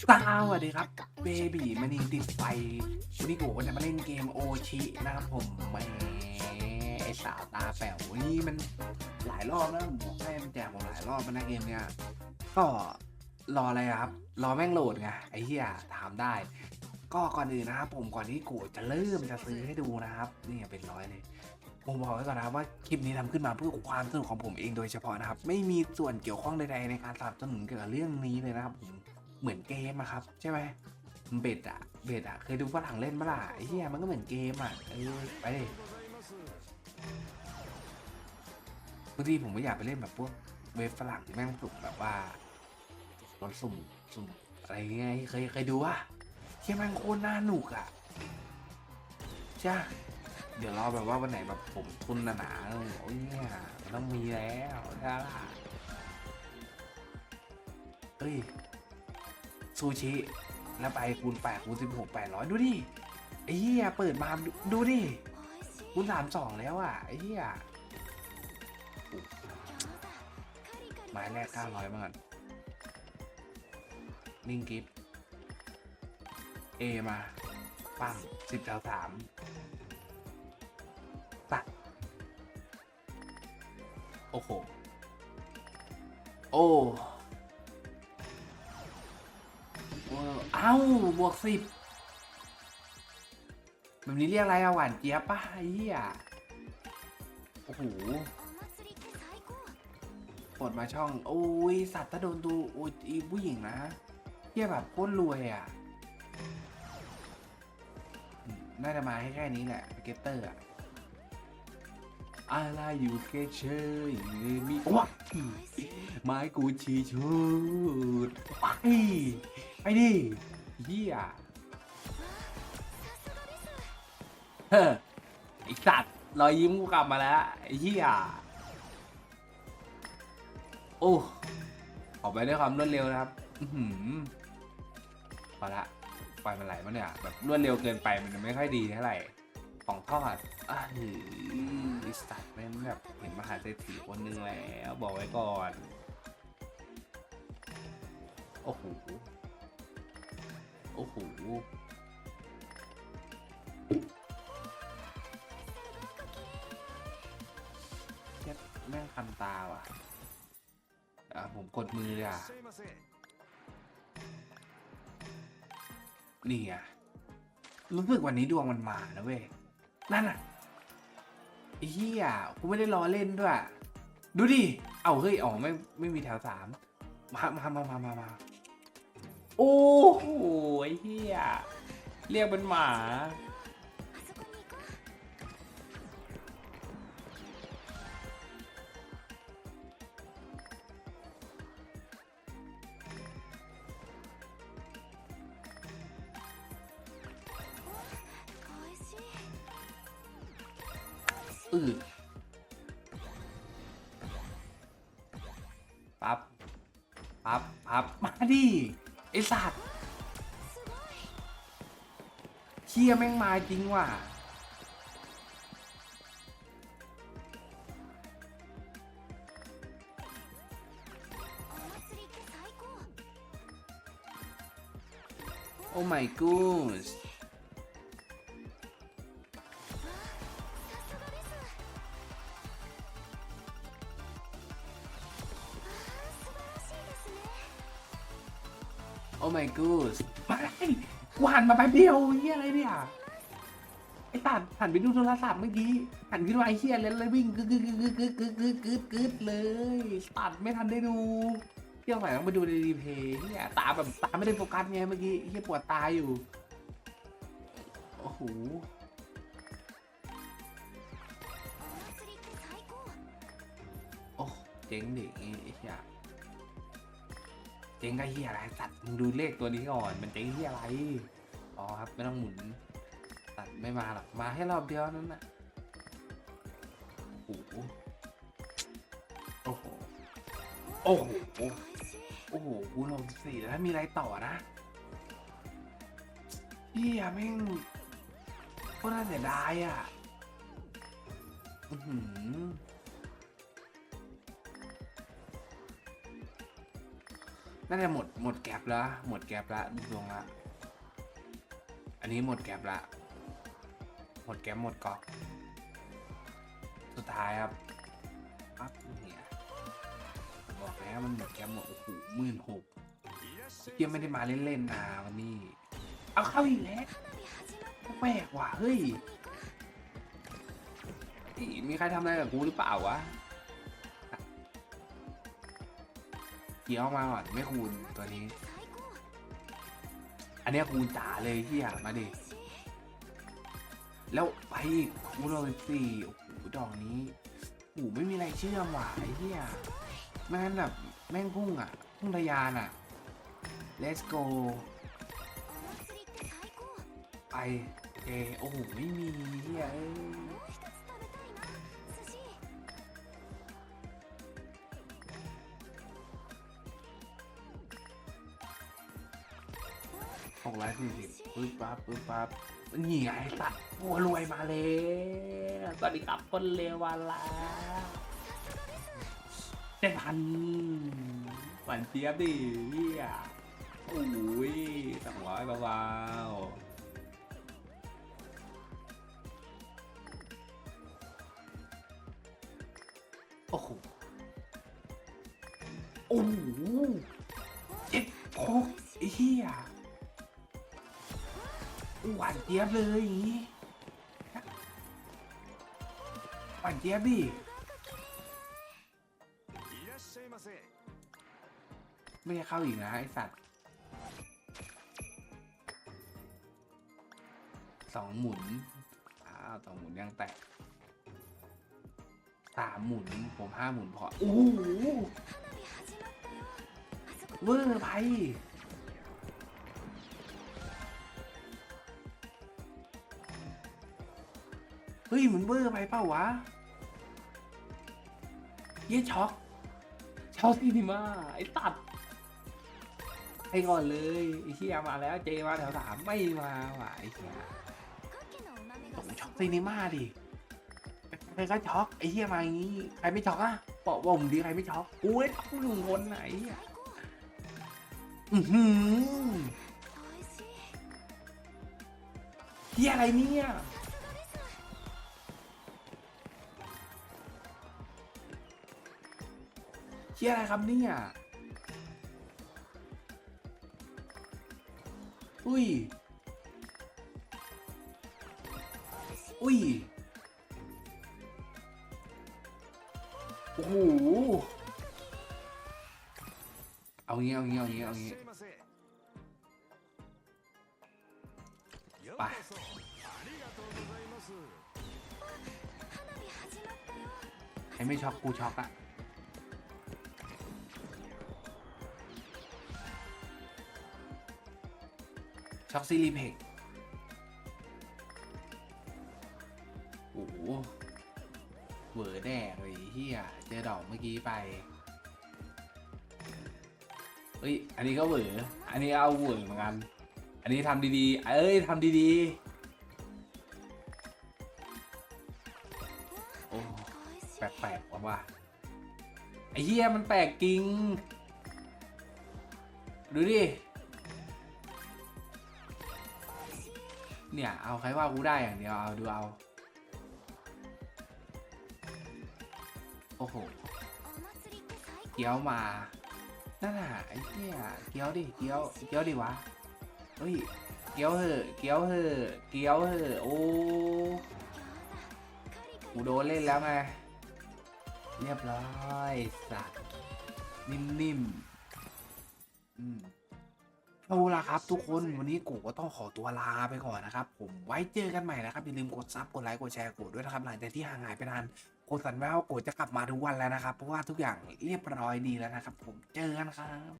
สวัสดีครับเบบี้มันนี่ติดไฟวันนี้กูจะมาเล่นเกมโอชินะครับผมแหมไอสาวตาแป๋วนี่มันหลายรอบแล้วผมบอกให้มันแจกผมหลายรอบแล้วนะเกมเนี้ยก็รออะไรครับ รอแม่งโหลดไงไอ้เหี้ยถามได้ ก็ก่อนอื่นนะครับผมก่อนที่กูจะเริ่มจะซื้อให้ดูนะครับนี่เป็นร้อยเลยผมบอกไว้ก่อนนะว่าคลิปนี้ทำขึ้นมาเพื่อความสนุกของผมเองโดยเฉพาะนะครับ ไม่มีส่วนเกี่ยวข้องใดๆในการสนับสนุนเกี่ยวกับเรื่องนี้เลยนะครับผม เหมือนเกมอะครับ ใช่ไหมเบ็ดอะเบ็ดอะเคยดูฝรั่งเล่นปะล่ะไอ้เหี้ยมันก็เหมือนเกมอะเออไปดิบางทีผมไม่อยากไปเล่นแบบพวกเว็บฝรั่งที่แม่งสุ่มแบบว่าตอนสุ่มสุ่มอะไรเงี้ยเคยเคยดูวะเที่ยแม่งโคตรน่าหนุกอะใช่เดี๋ยวรอแบบว่าวันไหนแบบผมทุนหนาๆโอ้ยเนี่ยต้องมีแล้วใช่ล่ะเฮ้ย ซูชิ แล้วไปคูณแปดคูณสิบหกแปดร้อยดูดิไอ้เหี้ยเปิดมาดูดูดิคูณสามสองแล้วอะไอ้เหี้ยไม้แรกเก้าร้อยมาก่อนนิ่งกิฟต์เอมาปั้งสิบแถวสามตัด โอ้โห โอ้ เอ้าบวกสิบแบบนี้เรียกอะไรอะหวานเจี๊ยบป่ะไอ้เหี้ยโอ้โหกดมาช่อง โอ้ย สัตว์ถ้าโดนดูโอ้ยผู้หญิงนะเหี้ยแบบโคตรรวยอะอืมน่าจะมาให้แค่นี้แหละเกตเตอร์อะ อะไรอยู่แค่เฉยมีว้าไม้กูชีชุดไปไปดิเฮียเฮ้อไอสัตว์รอยยิ้มกูกลับมาแล้วไอ้เฮียโอ้ออกไปด้วยความรวดเร็วนะครับ อือหือพอละไฟมันไหลมาเนี่ยแบบรวดเร็วเกินไปมันไม่ค่อยดีเท่าไหร่ของทอดอะหรือไอ้ สัตว์แม่งแบบเห็นมหาเศรษฐีคนหนึ่งแล้วบอกไว้ก่อน โอ้โห โอ้โห เจ็บแม่งคันตาว่ะ อะ ผมกดมือเลยอะ นี่อะ รู้สึกวันนี้ดวงมันมานะเว้ย นั่นน่ะ ไอ้เหี้ยกูไม่ได้ล้อเล่นด้วย ดูดิ เอาเฮ้ยอ๋อไม่ไม่มีแถวสามมามามามามามาโอ้โหเหี้ย เรียกเป็นหมา อืดปั๊บ ปั๊บ ปั๊บ มาดิไอสัตว์เชี่ยแม่งมาจริงว่ะโอ้ my god โอ้ my god มากูหันมาแป๊บเดียวเฮียอะไรเนี่ยไอ้ตัดหันไปดูโทรศัพท์เมื่อกี้หันขึ้นมาไอ้เฮียแล้วเลยวิ่งกึกกึกกึกกึกกึกกึกกึกกึกกึกเลยตัดไม่ทันได้ดูเที่ยวใหม่ต้องไปดูในรีเพย์เฮียตาแบบตาไม่ได้โฟกัสไงเมื่อกี้เฮียปวดตาอยู่โอ้โหโอ้เจ๋งดิไอ้เฮีย เจ๊งไอ้เฮียอะไรสัตว์มึงดูเลขตัวนี้ก่อน มันเจ๊งเฮียอะไร อ๋อครับไม่ต้องหมุนตัดไม่มาหรอก มาให้รอบเดียวนั้นน่ะโอ้โหโอ้โหโอ้โหโอ้โหกูลงสี่แล้วมีอะไรต่อนะเฮียแม่งก็น่าเสียดายอะ อือหือ น่าจะหมดหมดแก็บแล้วหมดแก็บละดวงละอันนี้หมดแก็บละหมดแก็บหมดกอกสุดท้ายครับปั๊บเนี่ยบอกแล้วมันหมดแก็บหมดโอ้โหหมื่นหกเกียไม่ได้มาเล่นๆนะวันนี้ เอาเข้าอีกแล้วแปลกว่ะเฮ้ยเฮ้ยมีใครทำอะไรกับกูหรือเปล่าวะ เกี้ยวมาก่อนไม่คูณตัวนี้ อันนี้คูณจ๋าเลยที่อยากมาดิแล้วไปคูณเลยสี่โอ้โหดอกนี้โอ้โหไม่มีอะไรเชื่อมว่ะไอ้เหี้ยไม่งั้นแบบแม่งพุ่งอะ พุ่งทะยานอะ let's go ไปเอโอ้โหไม่มีเหี้ยเอ้ย หกร้อยสี่สิบปึ๊บปั๊บปึ๊บปั๊บนี่ไงตัดบัวรวยมาเลยสวัสดีครับคนเลววันละเจ็ดพันหวานเจี๊ยบดิเฮียโอ้ยสองร้อยเบาๆโอ้โห โอ้โหเจ็ดหกเหี้ย หวานเจี๊ยบเลยอย่างนี้หวานเจี๊ยบดิไม่ได้เข้าอีกนะไอสัตว์สองหมุนอ้าวสองหมุนยังแตกสามหมุนผมห้าหมุนพอโอ้โหเวอร์ไป ฮ้ยมันเวอร์ไปเปล่าวะเยี่ยช็อกช็อกซีนิมาไอ้ตัดให้ก่อนเลยไอ้เฮียมาแล้วเจมาแถวสามไม่มาว่ะไอ้เฮียโอ้โหช็อกซีนิมาดิใครก็ช็อกไอ้เฮียมาอย่างงี้ใครไม่ช็อกอะบอกว่าผมดีใครไม่ช็อกกูได้ช็อกหนึ่งคนไหนเฮียอือหือเฮียอะไรเนี่ย เฮียอะไรครับเนี่ยอุ้ย อุ้ย โอ้โห เอางี้เอางี้เอางี้เอางี้ไปใครไม่ช็อกกูช็อกอะ ช็อกซีรีเพกโอ้โหเวอแดกเลยเฮียเจอดอกเมื่อกี้ไปเฮ้ย อันนี้ก็เวออันนี้เอาเวอเหมือนกัน อันนี้ทำดีๆ เอ้ยทำดีๆ โอ้แปลกๆว่ะว่าไอ้เหี้ยมันแปลกจริง ดูดิ เนี่ย เอาใครว่ากูได้อย่างเดียว เอาดูเอา โอ้โห เกี๊ยวมา นั่นน่ะไอ้เหี้ยเกี๊ยวดิ เกี๊ยว เกี๊ยวดิวะ เฮ้ย เกี๊ยวเหอะ เกี๊ยวเหอะ เกี๊ยวเหอะ โอ้กูโดนเล่นแล้วไง เรียบร้อย สัตว์ นิ่มๆ อืม เอาละครับทุกคนวันนี้กูก็ต้องขอตัวลาไปก่อนนะครับ ผมไว้เจอกันใหม่นะครับอย่าลืมกดซับกดไลค์กดแชร์กดด้วยนะครับหลังจากที่ห่างหายไปนานกดสัญญาว่ากูจะกลับมาทุกวันแล้วนะครับ เพราะว่าทุกอย่างเรียบร้อยดีแล้วนะครับ ผมเจอกันครับ